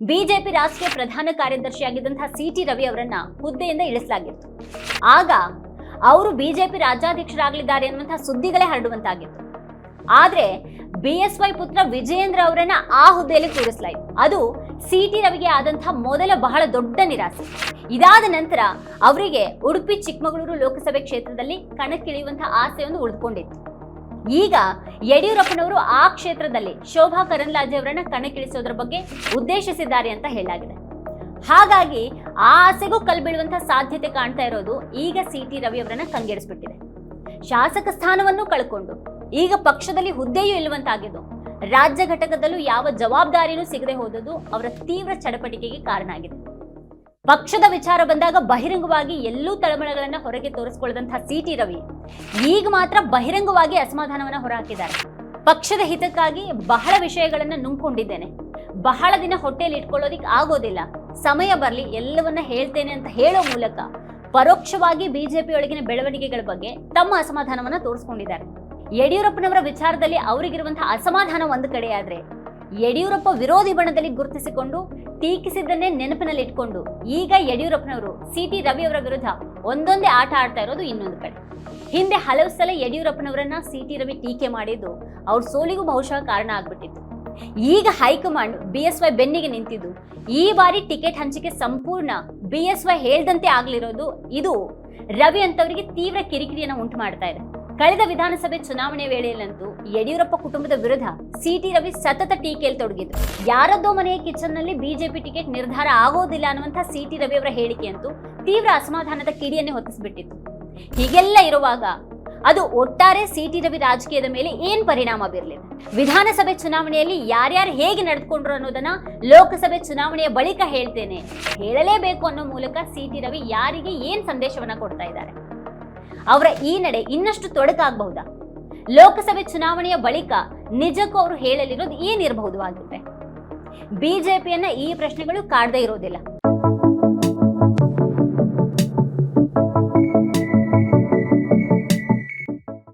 BJP ರಾಷ್ಟ್ರೀಯ ಪ್ರಧಾನ ಕಾರ್ಯದರ್ಶಿಯಾಗಿದ್ದಂತಹ C T Ravi ಅವರನ್ನ ಹುದ್ದೆಯಿಂದ ಇಳಿಸಲಾಗಿತ್ತು. ಆಗ ಅವರು ಬಿಜೆಪಿ ರಾಜ್ಯಾಧ್ಯಕ್ಷರಾಗಲಿದ್ದಾರೆ ಅನ್ನುವಂತಹ ಸುದ್ದಿಗಳೇ ಹರಡುವಂತಾಗಿತ್ತು. ಆದ್ರೆ ಬಿ ಎಸ್ ವೈ ಪುತ್ರ ವಿಜಯೇಂದ್ರ ಅವರನ್ನ ಆ ಹುದ್ದೆಯಲ್ಲಿ ಕೂರಿಸಲಾಯಿತು. ಅದು ಸಿ ಟಿ ರವಿಗೆ ಆದಂತಹ ಮೊದಲ ಬಹಳ ದೊಡ್ಡ ನಿರಾಸೆ. ಇದಾದ ನಂತರ ಅವರಿಗೆ ಉಡುಪಿ ಚಿಕ್ಕಮಗಳೂರು ಲೋಕಸಭೆ ಕ್ಷೇತ್ರದಲ್ಲಿ ಕಣಕ್ಕಿಳಿಯುವಂತಹ ಆಸೆಯೊಂದು ಉಳಿದುಕೊಂಡಿತ್ತು ಈಗ ಯಡಿಯೂರಪ್ಪನವರು ಆ ಕ್ಷೇತ್ರದಲ್ಲಿ ಶೋಭಾ ಕರಂದ್ಲಾಜೆ ಅವರನ್ನ ಕಣಕ್ಕಿಳಿಸೋದ್ರ ಬಗ್ಗೆ ಉದ್ದೇಶಿಸಿದ್ದಾರೆ ಅಂತ ಹೇಳಲಾಗಿದೆ. ಹಾಗಾಗಿ ಆ ಆಸೆಗೂ ಕಲ್ಬೀಳುವಂತಹ ಸಾಧ್ಯತೆ ಕಾಣ್ತಾ ಇರೋದು ಈಗ ಸಿ ಟಿ ರವಿ ಅವರನ್ನ ಕಂಗೆಡಿಸ್ಬಿಟ್ಟಿದೆ. ಶಾಸಕ ಸ್ಥಾನವನ್ನು ಕಳ್ಕೊಂಡು ಈಗ ಪಕ್ಷದಲ್ಲಿ ಹುದ್ದೆಯೂ ಇಲ್ಲವಂತಾಗಿದ್ದು ರಾಜ್ಯ ಘಟಕದಲ್ಲೂ ಯಾವ ಜವಾಬ್ದಾರಿನೂ ಸಿಗದೆ ಹೋದದ್ದು ಅವರ ತೀವ್ರ ಚಡಪಟಿಕೆಗೆ ಕಾರಣ ಆಗಿದೆ. ಪಕ್ಷದ ವಿಚಾರ ಬಂದಾಗ ಬಹಿರಂಗವಾಗಿ ಎಲ್ಲೂ ತಳಮಳಗಳನ್ನ ಹೊರಗೆ ತೋರಿಸಿಕೊಳ್ಳದಂತಹ ಸಿ ಟಿ ರವಿ ಈಗ ಮಾತ್ರ ಬಹಿರಂಗವಾಗಿ ಅಸಮಾಧಾನವನ್ನ ಹೊರಹಾಕಿದ್ದಾರೆ. ಪಕ್ಷದ ಹಿತಕ್ಕಾಗಿ ಬಹಳ ವಿಷಯಗಳನ್ನ ನುಂಗ್ಕೊಂಡಿದ್ದೇನೆ. ಬಹಳ ದಿನ ಹೊಟ್ಟೆಯಲ್ಲಿ ಇಟ್ಕೊಳ್ಳೋದಿಕ್ ಆಗೋದಿಲ್ಲ. ಸಮಯ ಬರಲಿ, ಎಲ್ಲವನ್ನ ಹೇಳ್ತೇನೆ ಅಂತ ಹೇಳೋ ಮೂಲಕ ಪರೋಕ್ಷವಾಗಿ ಬಿಜೆಪಿಯೊಳಗಿನ ಬೆಳವಣಿಗೆಗಳ ಬಗ್ಗೆ ತಮ್ಮ ಅಸಮಾಧಾನವನ್ನ ತೋರಿಸ್ಕೊಂಡಿದ್ದಾರೆ. ಯಡಿಯೂರಪ್ಪನವರ ವಿಚಾರದಲ್ಲಿ ಅವರಿಗಿರುವಂತಹ ಅಸಮಾಧಾನ ಒಂದು ಕಡೆಯಾದ್ರೆ, ಯಡಿಯೂರಪ್ಪ ವಿರೋಧಿ ಬಣದಲ್ಲಿ ಗುರುತಿಸಿಕೊಂಡು ಟೀಕಿಸಿದ್ದನ್ನೇ ನೆನಪಿನಲ್ಲಿ ಇಟ್ಕೊಂಡು ಈಗ ಯಡಿಯೂರಪ್ಪನವರು ಸಿ ಟಿ ರವಿ ಅವರ ವಿರುದ್ಧ ಒಂದೊಂದೇ ಆಟ ಆಡ್ತಾ ಇರೋದು ಇನ್ನೊಂದು ಕಡೆ. ಹಿಂದೆ ಹಲವು ಸಲ ಯಡಿಯೂರಪ್ಪನವರನ್ನ ಸಿ ಟಿ ರವಿ ಟೀಕೆ ಮಾಡಿದ್ದು ಅವ್ರ ಸೋಲಿಗೂ ಬಹುಶಃ ಕಾರಣ ಆಗ್ಬಿಟ್ಟಿತ್ತು. ಈಗ ಹೈಕಮಾಂಡ್ ಬಿ ಎಸ್ ವೈ ಬೆನ್ನಿಗೆ ನಿಂತಿದ್ದು. ಈ ಬಾರಿ ಟಿಕೆಟ್ ಹಂಚಿಕೆ ಸಂಪೂರ್ಣ ಬಿ ಎಸ್ ವೈ ಹೇಳ್ದಂತೆ ಆಗ್ಲಿರೋದು ಇದು ರವಿ ಅಂತವರಿಗೆ ತೀವ್ರ ಕಿರಿಕಿರಿಯನ್ನು ಉಂಟು ಮಾಡ್ತಾ ಇದೆ. ಕಳೆದ ವಿಧಾನಸಭೆ ಚುನಾವಣೆ ವೇಳೆಯಲ್ಲಂತೂ ಯಡಿಯೂರಪ್ಪ ಕುಟುಂಬದ ವಿರುದ್ಧ ಸಿಟಿ ರವಿ ಸತತ ಟೀಕೆಯಲ್ಲಿ ತೊಡಗಿದ್ರು. ಯಾರದ್ದೋ ಮನೆಯ ಕಿಚನ್ನಲ್ಲಿ ಬಿಜೆಪಿ ಟಿಕೆಟ್ ನಿರ್ಧಾರ ಆಗೋದಿಲ್ಲ ಅನ್ನುವಂಥ ಸಿಟಿ ರವಿ ಅವರ ಹೇಳಿಕೆಯಂತೂ ತೀವ್ರ ಅಸಮಾಧಾನದ ಕಿಡಿಯನ್ನೇ ಹೊತ್ತಿಸ್ಬಿಟ್ಟಿತ್ತು. ಹೀಗೆಲ್ಲ ಇರುವಾಗ ಅದು ಒಟ್ಟಾರೆ ಸಿಟಿ ರವಿ ರಾಜಕೀಯದ ಮೇಲೆ ಏನ್ ಪರಿಣಾಮ ಬೀರಲಿದೆ? ವಿಧಾನಸಭೆ ಚುನಾವಣೆಯಲ್ಲಿ ಯಾರ್ಯಾರು ಹೇಗೆ ನಡೆದುಕೊಂಡ್ರು ಅನ್ನೋದನ್ನ ಲೋಕಸಭೆ ಚುನಾವಣೆಯ ಬಳಿಕ ಹೇಳ್ತೇನೆ. ಹೇಳಲೇಬೇಕು ಅನ್ನೋ ಮೂಲಕ ಸಿಟಿ ರವಿ ಯಾರಿಗೆ ಏನ್ ಸಂದೇಶವನ್ನ ಕೊಡ್ತಾ ಇದ್ದಾರೆ? ಅವರ ಈ ನಡೆ ಇನ್ನಷ್ಟು ತೊಡಕಾಗಬಹುದಾ? ಲೋಕಸಭೆ ಚುನಾವಣೆಯ ಬಳಿಕ ನಿಜಕ್ಕೂ ಅವರು ಹೇಳಲಿರೋದು ಏನಿರಬಹುದು ಆಗುತ್ತೆ ಬಿಜೆಪಿಯನ್ನ ಈ ಪ್ರಶ್ನೆಗಳು ಕಾಡದೇ ಇರೋದಿಲ್ಲ.